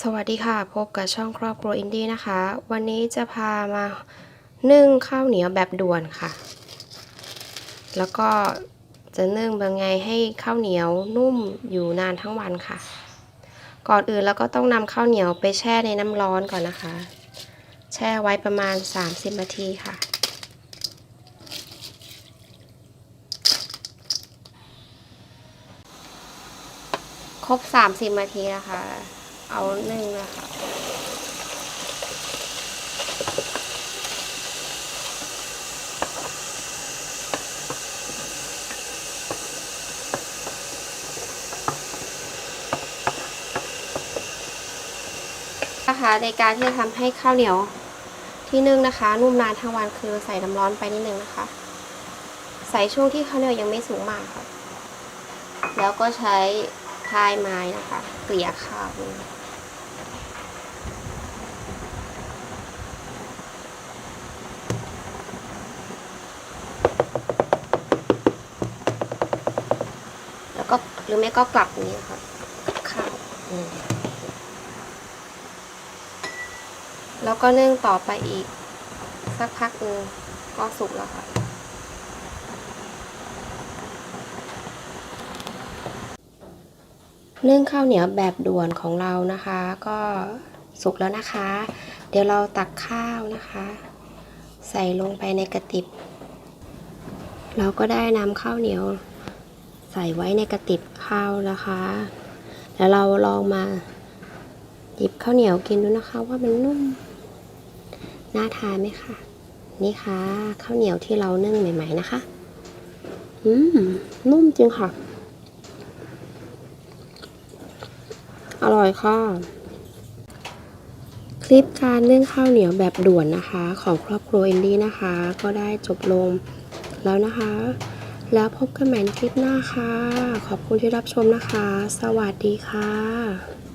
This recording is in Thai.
สวัสดีค่ะ พบกับช่องครอบครัวอินดี้นะคะ วันนี้จะพามานึ่งข้าวเหนียวแบบด่วนค่ะ แล้วก็จะนึ่งบางไงให้ข้าวเหนียวนุ่มอยู่นานทั้งวันค่ะ ก่อนอื่นเราก็ต้องนำข้าวเหนียวไปแช่ในน้ำร้อนก่อนนะคะ แช่ไว้ประมาณ 30 นาทีค่ะครบ 30นาทีนะคะ เอานึ่งนะคะนะคะในการที่จะทำให้ข้าวเหนียวที่นึ่งนะคะ นุ่มนานทั้งวันคือใส่น้ำร้อนไปนิดนึงนะคะ ใส่ช่วงที่ข้าวเหนียวยังไม่สุกมากค่ะ แล้วก็ใช้พายไม้นะคะ เกลี่ยข้าวด้วย แล้วก็หรือไม่ก็กลับนี้ค่ะข้าวแล้วก็นึ่งต่อไปอีก สักพักนึงก็สุกแล้วค่ะ นึ่งข้าวเหนียวแบบด่วนของเรานะคะ ก็สุกแล้วนะคะ เดี๋ยวเราตักข้าวนะคะ ใส่ลงไปในกระติบ เราก็ได้นำข้าวเหนียวใส่ไว้ในกระติบข้าวนะคะ แล้วเราลองมาหยิบข้าวเหนียวกินดูนะคะ ว่ามันนุ่ม น่าทานไหมคะนี่ค่ะข้าวเหนียวที่เรานึ่งใหม่ ๆนะคะ อืม นุ่มจริงค่ะ อร่อยค่ะ คลิปการนึ่งข้าวเหนียวแบบด่วนนะคะ ของครอบครัวอินดี้นะคะ ก็ได้จบลง แล้วนะคะ แล้วพบกันใหม่ในคลิปหน้าค่ะ ขอบคุณที่รับชมนะคะ สวัสดีค่ะ